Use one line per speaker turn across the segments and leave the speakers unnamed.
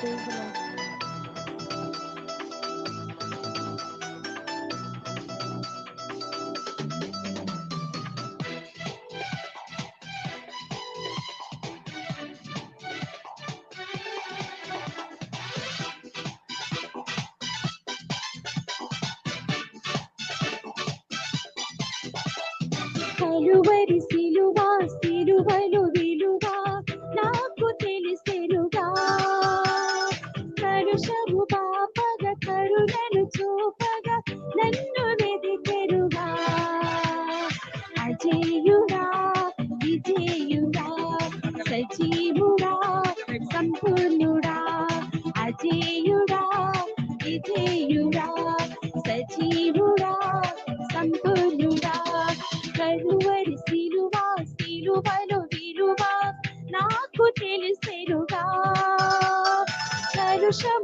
Praise you, Lord. சிலுவரி சிலுவா சிலுவலுதி అజేయుడా విజయుడా సజీవుడా సంతులుడా కరువరి సిలువా సిలువలు విలువ నాకు తెలిసెనుగా. కలుషము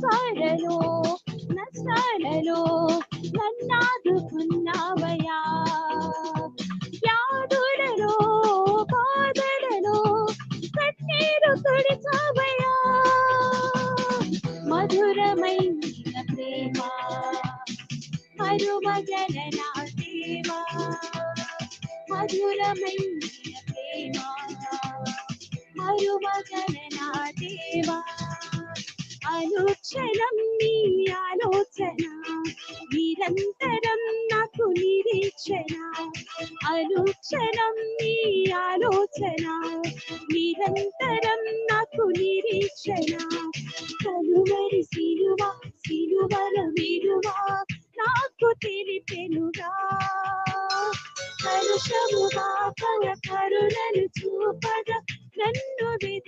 ನಸಳಲು ನಸಳಲು ನನ್ನದು ಪುನ್ನವಯ ಯಾದುಡಲು ಬಾದಡಲು ಕಣ್ಣೀರು ತುಡಿಸವಯ ಮಧುರಮೈ ಪ್ರೇಮ ಮರುಮಗನ ದೇವ ಮಧುರಮೈ ಪ್ರೇಮ ಮರುಮಗನ ದೇವ ಅನು అక్షరం నీ ఆలోచన నిరంతరం నాకు నిరీక్షణ. అనుక్షరం నీ ఆలోచన నిరంతరం నాకు నిరీక్షణ. కలువరి సిలువ సిలువల విలువ నాకు తెలిపెనుగా. కలుషము పాపల కరుణను చూపద నన్ను వెదికెనుగా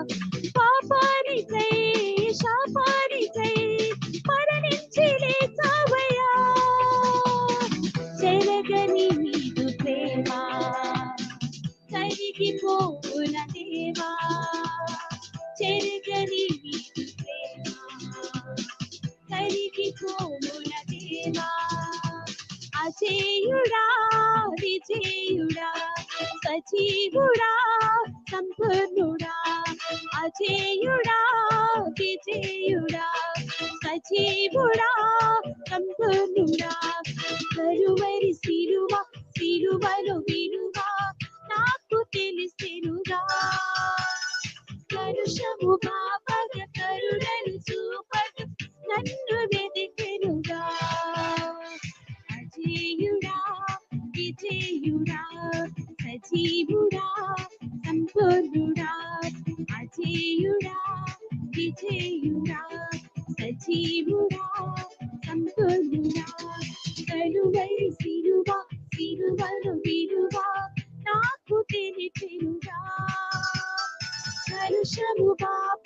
కరిగిపోవున దేవా చెరగని నీదు ప్రేమ కరిగిపోవున దేవా అజేయుడా విజేయుడా సజీవుడా సంపూర్ణుడా అజేయుడా విజేయుడా సజీవుడా సంపూర్ణ చేయురా సజీవుడా సంపూర్ణుడా కలువై సిలువ సిలువలు విలువ నాకు తెలిపిరురా కలుషము పాప